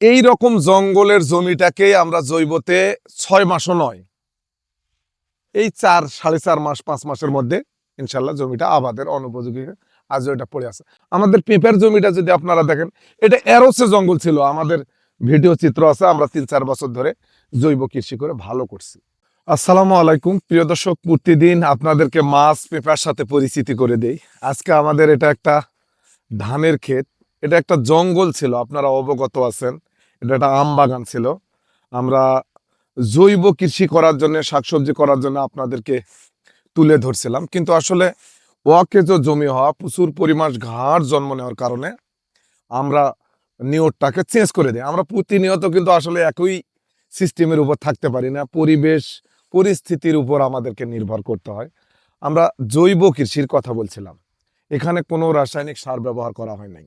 এই রকম জঙ্গলের জমিটাকে আমরা জৈবতে ছয় মাসও নয়। এই চার, সাড়ে চার মাস, পাঁচ মাসের মধ্যে ইনশাল্লাহ জমিটা আবাদের অনুপযোগী আজও এটা পড়ে আছে। আমাদের পেঁপের জমিটা যদি আপনারা দেখেন, এটা এরোসে জঙ্গল ছিল। আমাদের ভিডিও চিত্র আছে, আমরা তিন, চার বছর ধরে জৈব কৃষি করে ভালো করছি। আসসালামু আলাইকুম। প্রিয় দর্শক, প্রতিদিন আপনাদেরকে মাছ, পেঁপার সাথে পরিচিতি করে দেই। আজকে আমাদের এটা একটা ধানের ক্ষেত, এটা একটা জঙ্গল ছিল। আপনারা অবগত আছেন। এটা একটা আম বাগান ছিল। আমরা জৈব কৃষি করার জন্য, শাকসবজি করার জন্য আপনাদেরকে তুলে ধরছিলাম। কিন্তু আসলে ওয়াকেজ জমি হওয়া, প্রচুর পরিমাণ ঘাড় জন্ম নেওয়ার কারণে আমরা নিয়তটাকে চেঞ্জ করে দিই। আমরা প্রতিনিয়ত কিন্তু আসলে একই সিস্টেমের উপর থাকতে পারি না। পরিবেশ, পরিস্থিতির উপর আমাদেরকে নির্ভর করতে হয়। আমরা জৈব কৃষির কথা বলছিলাম। এখানে কোনো রাসায়নিক সার ব্যবহার করা হয় নাই।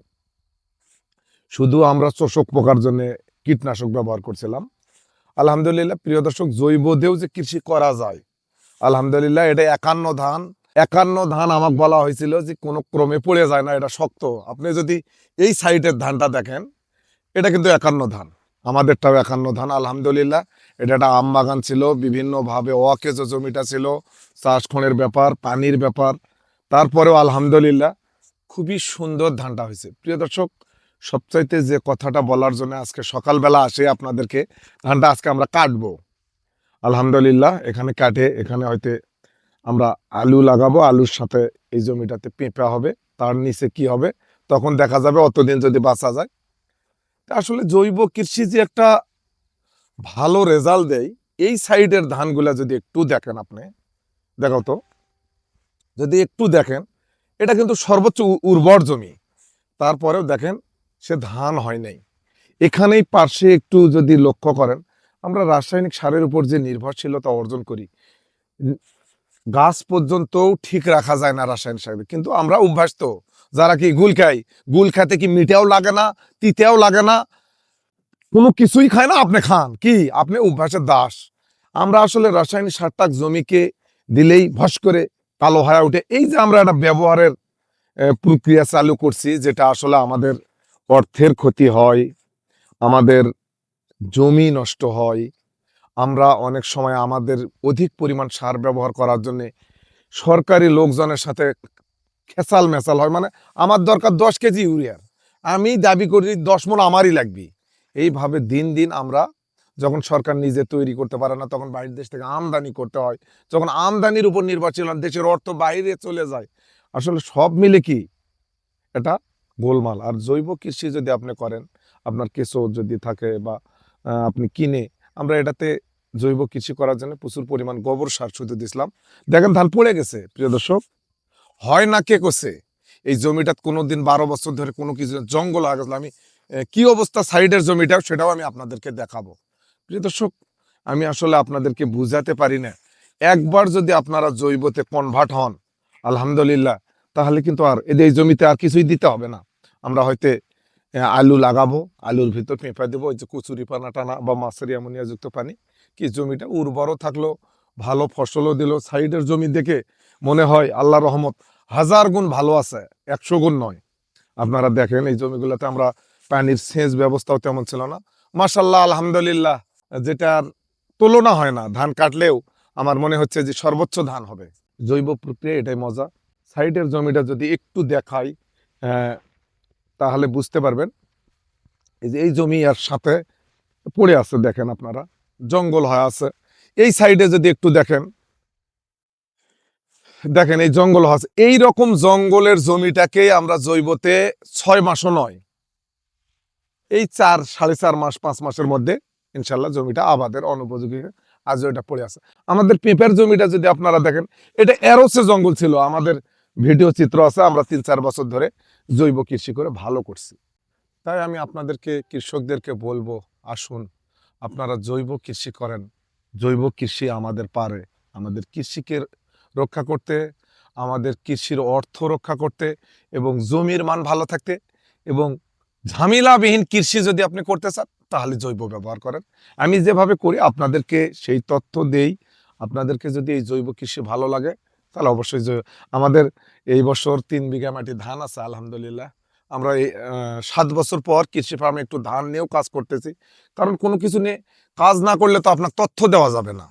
শুধু আমরা চোষক পোকার জন্য কীটনাশক ব্যবহার করছিলাম। আলহামদুলিল্লাহ, প্রিয় দর্শক, জৈব দিয়েও যে কৃষি করা যায়, আলহামদুলিল্লাহ এটা একান্ন ধান। একান্ন ধান আমাকে বলা হয়েছিল যে কোনো ক্রমে পড়ে যায় না, এটা শক্ত। আপনি যদি এই সাইডের ধানটা দেখেন, এটা কিন্তু একান্ন ধান। আমাদেরটাও একান্ন ধান, আলহামদুলিল্লাহ। এটা একটা আম বাগান ছিল, বিভিন্নভাবে অকেজ জমিটা ছিল, চাষ খনের ব্যাপার, পানির ব্যাপার। তারপরেও আলহামদুলিল্লাহ, খুবই সুন্দর ধানটা হয়েছে। প্রিয় দর্শক সবচাইতে যে কথাটা বলার জন্য আজকে সকালবেলা আসে আপনাদেরকে, ধানটা আজকে আমরা কাটবো। আলহামদুলিল্লাহ, এখানে কাটে, এখানে হয়তো আমরা আলু লাগাবো, আলুর সাথে এই জমিটাতে পেঁপা হবে, তার নিচে কি হবে, তখন দেখা যাবে, অতদিন যদি বাঁচা যায়। আসলে জৈব কৃষি যে একটা ভালো রেজাল্ট দেয়, এই সাইডের ধানগুলা যদি একটু দেখেন আপনি, দেখো তো, যদি একটু দেখেন, এটা কিন্তু সর্বোচ্চ উর্বর জমি। তারপরেও দেখেন সে ধান হয় নাই। এখানেই পার্শ্বে একটু যদি লক্ষ্য করেন, আমরা রাসায়নিক সারের উপর যে নির্ভরশীলতা অর্জন করি, গাছ পর্যন্তও ঠিক রাখা যায় না রাসায়নিক সার কিন্তু আমরা অভ্যাস তো যারা কি গুল খাই, গুল খেতে কি মিঠেও লাগে না, তিতেও লাগে না, কোনো কিছুই খায় না, আপনি খান। কি? আপনি অভ্যাসের দাস। আমরা আসলে রাসায়নিক সারটা জমিকে দিলেই ভস করে কালো হয়ে ওঠে এই যে আমরা একটা ব্যবহারের প্রক্রিয়া চালু করছি, যেটা আসলে আমাদের অর্থের ক্ষতি হয়, আমাদের জমি নষ্ট হয়, আমরা অনেক সময় আমাদের অধিক পরিমাণ সার ব্যবহার করার জন্যে সরকারি লোকজনের সাথে খেসাল মেসাল হয়। মানে আমার দরকার দশ কেজি ইউরিয়ার আমি দাবি করি দশ মন আমারই লাগবে। এইভাবে দিন দিন আমরা যখন সরকার নিজে তৈরি করতে পারে না, তখন বাইরের দেশ থেকে আমদানি করতে হয়। যখন আমদানির উপর নির্ভরশীল দেশের অর্থ বাইরে চলে যায়। আসলে সব মিলে কি? এটা গোলমাল। আর জৈব কৃষি যদি আপনি করেন, আপনার কেঁচো যদি থাকে বা আপনি কিনে, আমরা এটাতে জৈব কৃষি করার জন্য প্রচুর পরিমাণ গোবর সার শুধু দিছিলাম। দেখেন ধান পড়ে গেছে, প্রিয় দর্শক। হয় না কে করছে? এই জমিটা কোনো দিন বারো বছর ধরে কোনো কিছু জঙ্গল হয়ে আমি কি অবস্থা সাইডের জমিটাও সেটাও আমি আপনাদেরকে দেখাবো। প্রিয় দর্শক, আমি আসলে আপনাদেরকে বুঝাতে পারি না। একবার যদি আপনারা জৈবতে কনভার্ট হন, আলহামদুলিল্লাহ তাহলে কিন্তু আর এদের জমিতে আর কিছুই দিতে হবে না। আমরা হয়তো আলু লাগাবো, আলুর ভিতর পেঁপা দেবো, ওই যে কচুরি পানা টানা বা মাছের অ্যামোনিয়া যুক্ত পানি। কি জমিটা উর্বরও থাকল, ভালো ফসলও দিল, সাইডের জমি দেখে মনে হয় আল্লাহ রহমত হাজার গুণ ভালো আছে, একশো গুণ নয়। আপনারা দেখেন এই জমিগুলোতে আমরা পানির সেচ ব্যবস্থাও তেমন ছিল না। মাসাল্লাহ আলহামদুলিল্লাহ, যেটার তুলনা হয় না। ধান কাটলেও আমার মনে হচ্ছে যে সর্বোচ্চ ধান হবে। জৈব প্রক্রিয়া এটাই মজা। সাইডের জমিটা যদি একটু দেখাই আহ, তাহলে বুঝতে পারবেন এই যে এই জমি আর সাথে পড়ে আছে দেখেন আপনারা জঙ্গল হয়ে আছে। এই সাইডে যদি একটু দেখেন দেখেন এই জঙ্গল আছে। এই রকম জঙ্গলের জমিটাকে আমরা জৈবতে ছয় মাসও নয় এই চার সাড়ে চার মাস পাঁচ মাসের মধ্যে ইনশাল্লাহ জমিটা আবাদের অনুপযোগী আজও এটা পড়ে আছে। আমাদের পেঁপের জমিটা যদি আপনারা দেখেন এটা এরোসে জঙ্গল ছিল আমাদের ভিডিও চিত্র আছে, আমরা তিন চার বছর ধরে জৈব কৃষি করে ভালো করছি। তাই আমি আপনাদেরকে, কৃষকদেরকে বলব, আসুন, আপনারা জৈব কৃষি করেন। জৈব কৃষি আমাদের পারে। আমাদের কৃষিকে রক্ষা করতে, আমাদের কৃষির অর্থ রক্ষা করতে এবং জমির মান ভালো থাকতে এবং ঝামেলাবিহীন কৃষি যদি আপনি করতে চান, তাহলে জৈব ব্যবহার করেন। আমি যেভাবে করি, আপনাদেরকে সেই তথ্য দেই। আপনাদেরকে যদি এই জৈব কৃষি ভালো লাগে তাহলে অবশ্যই আমাদের এই বছর তিন বিঘা মাটি ধান আছে, আলহামদুলিল্লাহ। আমরা এই সাত বছর পর কৃষি ফার্মে একটু ধান নিয়েও কাজ করতেছি। কারণ কোনো কিছু নিয়ে কাজ না করলে তো আপনার তথ্য দেওয়া যাবে না।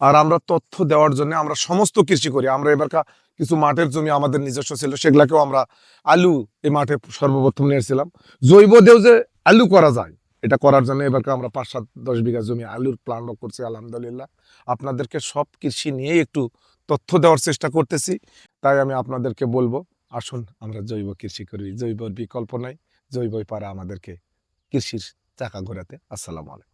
আর আমরা তথ্য দেওয়ার জন্য আমরা সমস্ত কৃষি করি। আমরা এবারকার কিছু মাঠের জমি আমাদের নিজস্ব ছিল, সেগুলাকেও আমরা আলু এই মাঠে সর্বপ্রথম নিয়েছিলাম। জৈব দেও যে আলু করা যায়, এটা করার জন্য এবার আমরা পাঁচ সাত দশ বিঘা জমি আলুর প্ল্যান করছি, আলহামদুলিল্লাহ। আপনাদেরকে সব কৃষি নিয়েই একটু তথ্য দেওয়ার চেষ্টা করতেছি। তাই আমি আপনাদেরকে বলব, আসুন আমরা জৈব কৃষি করি। জৈব বিকল্প নাই, জৈবই পারা আমাদেরকে কৃষির চাকা ঘোরাতে। আসসালামু আলাইকুম।